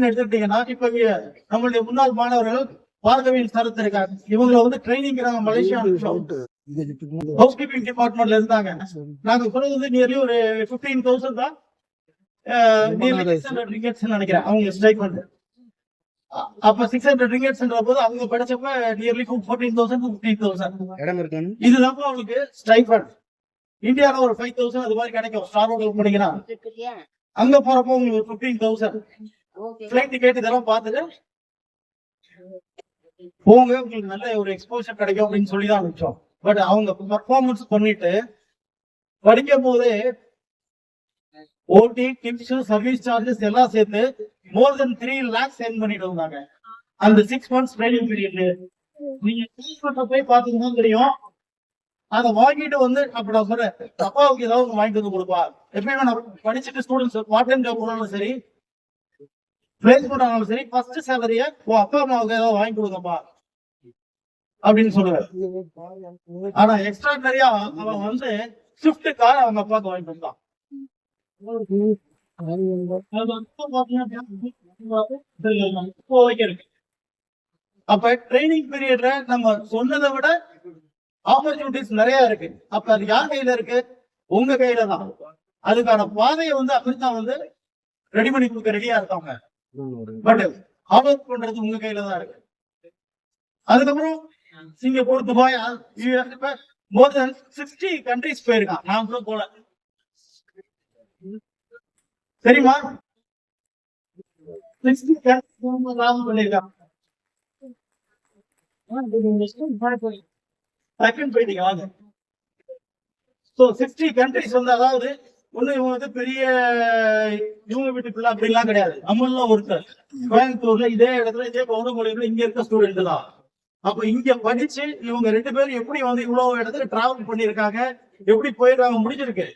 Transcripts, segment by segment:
அப்படின்னு எடுத்துக்கிட்டீங்கன்னா இப்ப இங்க நம்மளுடைய முன்னாள் மாணவர்கள் பார்கவியில் சரத் இருக்காங்க. இவங்களை வந்து ட்ரைனிங் மலேசியா ஹவுஸ் கீப்பிங் டிபார்ட்மெண்ட்ல இருந்தாங்க. நாங்க சொன்னது வந்து நியர்லி ஒரு பிப்டீன் தௌசண்ட் தான். நினைக்கிறேன். அவங்க ஸ்ட்ரைக் வந்து. அப்ப சிக்ஸ் ஹண்ட்ரட் ரிங்கெட்ஸ்ன்ற போது அவங்க படிச்சப்ப nearly fourteen thousand fifteen thousand இதுதான் அவங்களுக்கு ஸ்டைஃபண்ட் இந்தியால ஒரு ஃபைவ் தௌசண்ட் அது மாதிரி கிடைக்கும். ஸ்டார் ஹோட்டல் போனீங்கன்னா அங்க போறப்போ உங்களுக்கு ஃபிஃப்டீன் தௌசண்ட் ஃபிளைட் டிக்கெட் இதெல்லாம் பார்த்துட்டு போங்க. உங்களுக்கு நல்ல ஒரு எக்ஸ்போஷர் கிடைக்கும் அப்படின்னு சொல்லி தான் அனுப்பிச்சோம். பட் அவங்க பர்ஃபார்மன்ஸ் பண்ணிட்டு படிக்கும் போதே ஓடி டிப்ஸ் சர்வீஸ் சார்ஜஸ் எல்லாம் சேர்த்து more than three lakhs send பண்ணிட்டு வந்தாங்க. அந்த சிக்ஸ் மந்த்ஸ் ட்ரைனிங் பீரியட்ல நீங்க ட்ரீட்மெண்ட்ல போய் பாத்தீங்கன்னா தெரியும். அதை வாங்கிட்டு வந்து அப்படி நான் சொல்றேன் அப்பாவுக்கு ஏதாவது வாங்கிட்டு வந்து கொடுப்பா. எப்பயுமே நான் படிச்சுட்டு ஸ்டூடெண்ட்ஸ் பார்ட் டைம் ஜாப் போனாலும் சரி பிளேஸ்மெண்ட் பண்ணாலும் சரி ஃபர்ஸ்ட் சேலரிய ஓ அப்பா அம்மாவுக்கு ஏதாவது வாங்கி கொடுங்கப்பா. அப்படின்னு சொல்லுவேன் ஆனா எக்ஸ்ட்ரா நிறைய அவன் வந்து ஷிஃப்ட் கார் அவங்க அப்பாவுக்கு வாங்கிட்டு வந்தான் இருக்கு. அப்ப ட்ரைனிங் பீரியட்ல நம்ம சொன்னதை விட ஆப்பர்ச்சுனிட்டிஸ் நிறைய இருக்கு. அப்ப அது யார் கையில இருக்கு? உங்க கையில தான். அதுக்கான பாதையை வந்து அப்படித்தான் வந்து ரெடி பண்ணி கொடுக்க ரெடியா இருக்காங்க. பட் பண்றது உங்க கையில தான் இருக்கு. அதுக்கப்புறம் சிங்கப்பூர் துபாய் இப்ப மோர் தென் சிக்ஸ்டி கண்ட்ரிஸ் போயிருக்கான். நான் கூட போல சரிம்மா சிக்ஸ்டி கண்ட்ரிஸ் பண்ணிருக்கான் செகண்ட் போயிட்டீங்க வாங்க. ஸோ சிக்ஸ்டி கண்ட்ரிஸ் வந்து அதாவது ஒண்ணு இவங்க வந்து பெரிய இவங்க வீட்டு பிள்ளை அப்படிலாம் கிடையாது. நம்மள ஒருத்தர். கோயம்புத்தூர்ல இதே இடத்துல இதே பௌரமொழியில இங்க இருக்க ஸ்டூடெண்ட் தான். அப்ப இங்க படிச்சு இவங்க ரெண்டு பேரும் எப்படி வந்து இவ்வளவு இடத்துல டிராவல் பண்ணிருக்காங்க எப்படி போயிருக்காங்க முடிஞ்சிருக்கு.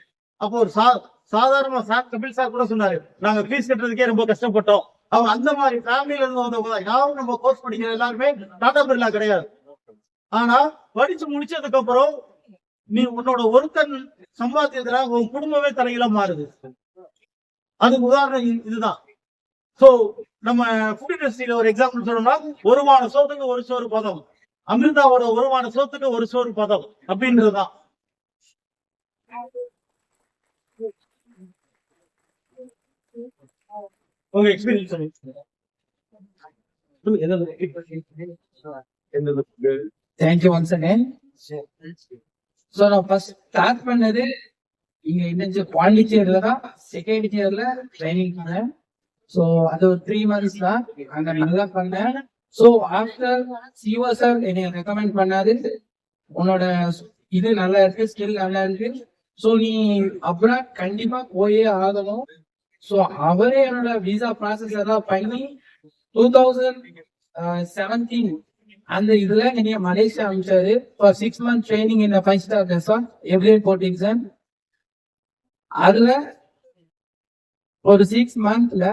அப்போ ஒரு சா சாதாரண சார் கபில் சார் கூட சொன்னாரு நாங்க ஃபீஸ் கட்டுறதுக்கே ரொம்ப கஷ்டப்பட்டோம். அவங்க அந்த மாதிரி ஃபேமிலியில இருந்து வந்தவங்க தான் யாரும் நம்ம கோர்ஸ் படிக்கிற எல்லாருமே டாடா பிர்லா கிடையாது. ஆனா படிச்சு முடிச்சதுக்கு அப்புறம் நீ உன்னோட ஒருத்தன் சம்பாத்தியத்துல உன் குடும்பமே தலையில மாறுது. அதுக்கு உதாரணம் இதுதான். சோ நம்ம ஃபுட் இண்டஸ்ட்ரியில ஒரு எக்ஸாம்பிள் சொல்லணும்னா ஒரு மான சோத்துக்கு ஒரு சோறு பதம். அமிர்தாவோட ஒரு மான சோத்துக்கு ஒரு சோறு பதம். அப்படின்றதுதான். உங்க experience thank you once again so நான் ஃபர்ஸ்ட் ஸ்டார்ட் பண்ணது இங்க இன்டர்ன்ஷிப் பாண்டிச்சேரியில தான் செகண்ட் இயர்ல ட்ரைனிங் பண்ணேன். ஸோ அது ஒரு த்ரீ மந்த்ஸ் தான். அங்க நல்லா பண்ணேன். ஸோ ஆஃப்டர் சிஓ சார் என்னை ரெக்கமெண்ட் பண்ணாரு. உன்னோட இது நல்லா இருக்கு ஸ்கில் நல்லா இருக்கு. ஸோ நீ அப்புறம் கண்டிப்பா போயே ஆகணும். ஸோ அவரே என்னோட விசா ப்ராசஸ் எல்லாம் பண்ணி டூ தௌசண்ட் செவன்டீன் அந்த இதுல என்னைய Malaysia அனுப்பிச்சாரு. For six month training in five star resort every board exam அதுல ஒரு சிக்ஸ் மந்த்ல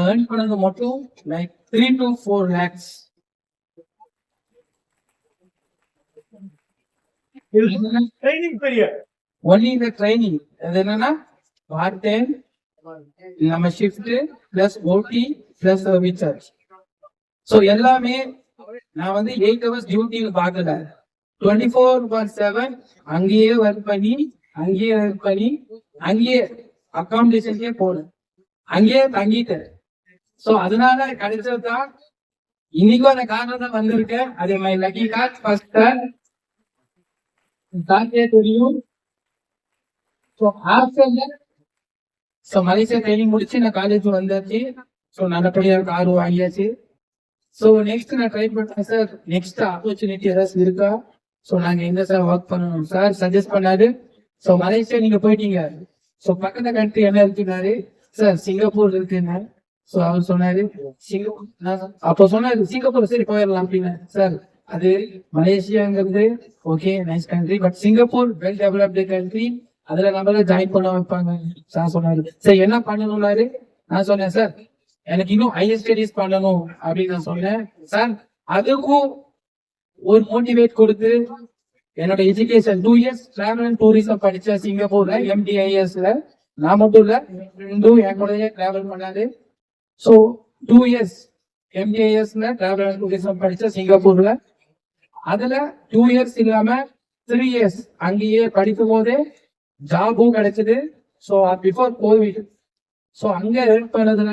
ஏர்ன் பண்ணது மட்டும் like three to four lakhs training period only இந்த ட்ரைனிங் அது என்னன்னா பார்ட் டைம் நம்ம shift plus OT plus charge so எல்லாமே நான் வந்து எயிட் ஹவர்ஸ் டியூட்டின்னு பார்க்கல டுவெண்ட்டி ஃபோர் பார் செவன் அங்கேயே ஒர்க் பண்ணி அங்கேயே ஒர்க் பண்ணி அங்கேயே அக்காமடேஷன்லயே போனேன். அங்கேயே தங்கிட்டேன். ஸோ அதனால கிடைச்சது தான் இன்னைக்கும் அந்த காரணம் தான் வந்திருக்கேன். அதே மாதிரி லக்கி கார்ட் ஃபர்ஸ்ட் கார்டே தெரியும். So after so Malaysia training முடிச்சு நான் காலேஜ் வந்தாச்சு. ஸோ நல்லபடியாக கார் வாங்கியாச்சு. ஸோ நெக்ஸ்ட் நான் ட்ரை பண்ணேன் சார் நெக்ஸ்ட் ஆப்பர்ச்சுனிட்டி ஏதாச்சும் இருக்கா? ஸோ நாங்க எங்கே சார் ஒர்க் பண்ணணும்? சார் சஜஸ்ட் பண்ணாரு. ஸோ மலேசியா நீங்க போயிட்டீங்க. ஸோ பக்கத்து கண்ட்ரி என்ன இருக்குனாரு சார் சிங்கப்பூர் இருக்குன்னு. ஸோ அவர் சொன்னாரு சிங்கப்பூர் நான் அப்போ சொன்னாரு சிங்கப்பூர் சரி போயிடலாம் அப்படின்னு சார் அது மலேசியாங்கிறது okay nice country but Singapore well developed country அதுல நம்மள ஜாயின் பண்ண வைப்பாங்க. சார் சொன்னாரு. சார் என்ன பண்ணணும்னாரு? நான் சொன்னேன் சார் எனக்கு இன்னும் ஹையர் ஸ்டடிஸ் பண்ணணும் அப்படின்னு நான் சொன்னேன். சார் அதுக்கும் ஒரு மோட்டிவேட் கொடுத்து என்னோட education two years travel and tourism படித்தேன் சிங்கப்பூர்ல எம்டிஐஎஸ்ல நான் மட்டும் இல்ல ரெண்டும் என் கூடயே டிராவல் பண்ணாரு ஸோ டூ இயர்ஸ் எம்டிஐஎஸ்ல டிராவல் அண்ட் டூரிசம் படிச்ச சிங்கப்பூர்ல அதுல டூ இயர்ஸ் இல்லாம த்ரீ இயர்ஸ் அங்கேயே படிக்கும் போதே ஜாபும் கிடைச்சது. ஸோ பிஃபோர் கோவிட் ஸோ அங்கே ஹெல்ப் பண்ணதுல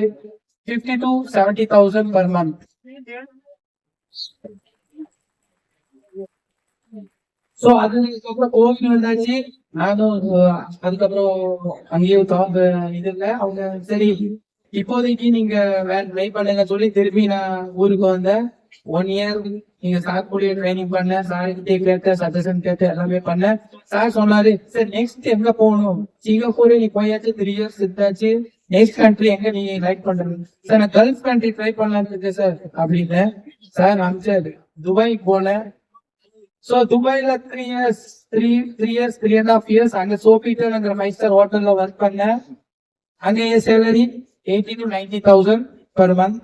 fifty to seventy thousand per month so அதுக்கப்புறம் கோவிட் வந்தாச்சு. நானும் அதுக்கப்புறம் அங்கேயும் தாப் இது இல்லை. அவங்க சரி இப்போதைக்கு நீங்க வேற ட்ரை பண்ணுங்க சொல்லி திருப்பி நான் ஊருக்கு வந்தேன். ஒன் இயர் நீங்க சார் கூட ட்ரைனிங் பண்ண சார் கிட்டே கேட்டேன் சஜஷன் கேட்டு எல்லாமே பண்ணேன். சார் சொன்னாரு சார் நெக்ஸ்ட் எங்க போகணும்? சிங்கப்பூரே நீ போயாச்சு த்ரீ இயர்ஸ் இருந்தாச்சு நெக்ஸ்ட் கண்ட்ரி எங்க நீ லைக் பண்றது? சார் நான் கல்ஃப் கண்ட்ரி ட்ரை பண்ணலான்னு இருக்கேன் சார் அப்படின்னு சார் அமிச்சாரு. துபாய் போனேன் so துபாய்ல three years three three years three and half years அங்க சோபிட்டோங்கிற ஃபைவ் ஸ்டார் ஹோட்டல்ல ஒர்க் பண்ணேன் அங்க என் salary eighty to ninety thousand per month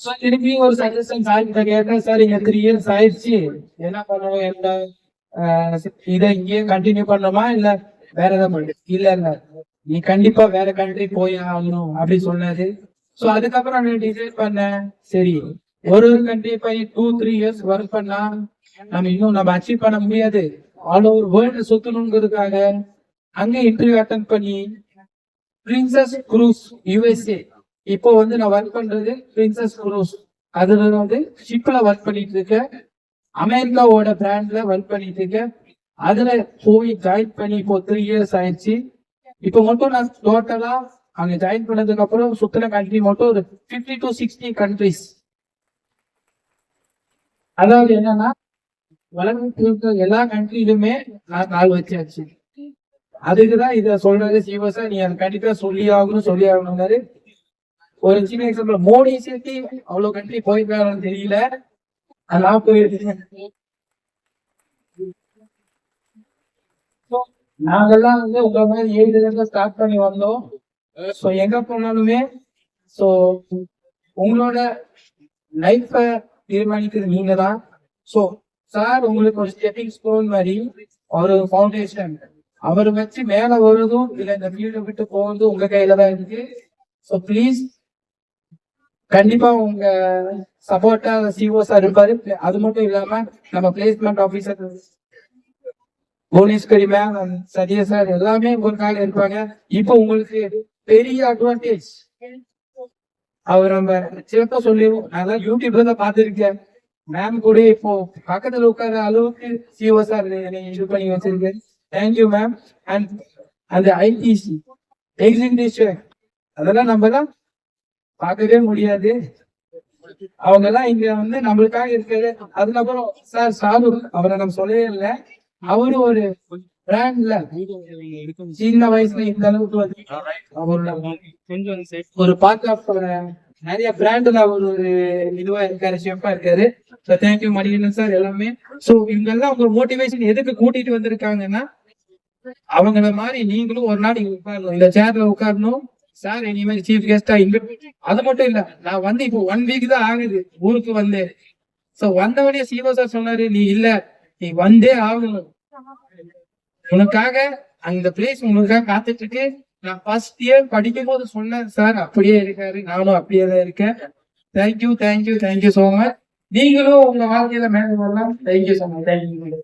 so திருப்பி ஒரு சஜஷன் சார் கிட்ட கேட்டேன் சார் இங்க த்ரீ இயர்ஸ் ஆயிடுச்சு. என்ன பண்ணணும் என்ன? இதை இங்கேயே கண்டினியூ பண்ணணுமா? இல்ல வேற ஏதாவது பண்ணு? இல்ல இல்ல. நீ கண்டிப்பா வேற கண்ட்ரி போய் ஆகணும் அப்படி சொன்னாரு. சோ அதுக்கப்புறம் நான் டிசைட் பண்ணேன் சரி ஒரு ஒரு கண்ட்ரி போய் டூ த்ரீ இயர்ஸ் ஒர்க் பண்ணா நம்ம இன்னும் நம்ம அச்சீவ் பண்ண முடியாது. ஆல் ஓவர் வேர்ல்டு சுத்தணுங்கிறதுக்காக அங்க இன்டர்வியூ அட்டன் பண்ணி பிரின்சஸ் குரூஸ் யுஎஸ்ஏ இப்போ வந்து நான் ஒர்க் பண்றது பிரின்சஸ் குரூஸ் அதுல வந்து ஷிப்ல ஒர்க் பண்ணிட்டு இருக்கேன். அமெரிக்காவோட பிராண்ட்ல ஒர்க் பண்ணிட்டு இருக்கேன் அதுல போய் ஜாயின் பண்ணி இப்போ த்ரீ இயர்ஸ் ஆயிடுச்சு. இப்போ மட்டும் நான் டோட்டலா அங்க ஜாயின் பண்ணதுக்கு அப்புறம் சுத்தின கண்ட்ரி மட்டும் ஒரு பிப்டி டு சிக்ஸ்டி கண்ட்ரிஸ் அதாவது என்னன்னா உலகத்தில் எல்லா கண்ட்ரிலுமே நான் நாள் வச்சாச்சு. அதுக்குதான் இத சொல்றது சீவசா நீ அதை கண்டிப்பா சொல்லி ஆகணும் சொல்லி ஆகணும்னாரு. ஒரு சின்ன எக்ஸாம்பிள் மோடி சேர்த்து அவ்வளவு கண்ட்ரி போயிருக்காருன்னு தெரியல. அதெல்லாம் போயிருக்கு நாங்கெல்லாம் வந்து உங்க மாதிரி இருந்து ஸ்டார்ட் பண்ணி வந்தோம். சோ எங்க போனாலுமே சோ உங்களோட லைஃப தீர்மானிக்கிறது நீங்க தான் சோ சார் உங்களுக்கு ஒரு ஸ்டெப்பிங் ஸ்டோன் மாதிரி ஒரு ஃபவுண்டேஷன் அவர் வச்சு மேல வருதும் இல்ல இந்த ஃபீல்ட விட்டு போறதும் உங்க கையில தான் இருக்கு. சோ ப்ளீஸ் கண்டிப்பா உங்க சப்போர்ட்டா சிஓ சார் இருப்பாரு அது மட்டும் இல்லாம நம்ம placement officer Bhuvaneswari ma'am Sathya sir எல்லாமே உங்களுக்காக இருப்பாங்க. இப்போ உங்களுக்கு பெரிய அட்வான்டேஜ் அவர் நம்ம சிறப்பா சொல்லிடுவோம் நான் யூடியூப்ல தான் பார்த்திருக்கேன். மேம் கூட இப்போ பக்கத்துல உட்கார அளவுக்கு சிஓ சார் இது பண்ணி வச்சிருக்கேன் தேங்க்யூ மேம் அண்ட் அந்த ஐடிசி எக்ஸிகியூட்டிவ் அதெல்லாம் நம்ம தான் பார்க்கவே முடியாது. அவங்க எல்லாம் இங்க வந்து நம்மளுக்காக இருக்காரு அதுக்கப்புறம் சார் சாரு அவரை நம்ம சொல்லவே இல்லை. அவரு ஒரு பிராண்ட்ல சின்ன வயசுல இந்த அளவுக்கு வந்து அவரோட ஒரு பார்ட் நிறைய பிராண்ட்ல அவர் ஒரு இதுவா இருக்காரு ஷெஃபா இருக்காரு. So thank you Manikandan sir எல்லாமே. ஸோ இவங்கெல்லாம் உங்க மோட்டிவேஷன் எதுக்கு கூட்டிட்டு வந்திருக்காங்கன்னா அவங்கள மாதிரி நீங்களும் ஒரு நாள் இங்க உட்காரணும். இந்த சேர்ல உட்காரணும். சார் இனிமேல் சீஃப் கெஸ்டா இங்க அது மட்டும் இல்ல நான் வந்து இப்போ ஒன் வீக் தான் ஆகுது ஊருக்கு வந்தேன். சோ வந்தவனே சிவா சார் சொன்னாரு நீ இல்ல நீ வந்தே ஆகணும். உனக்காக அந்த பிளேஸ் உனக்காக காத்துட்டு இருக்கு நான் ஃபர்ஸ்ட் இயர் படிக்கும் போது சொன்னேன் சார் அப்படியே இருக்காரு நானும் அப்படியே தான் இருக்கேன். Thank you thank you thank you so much நீங்களும் உங்க வாழ்க்கையில மேலே வரலாம். Thank you so much thank you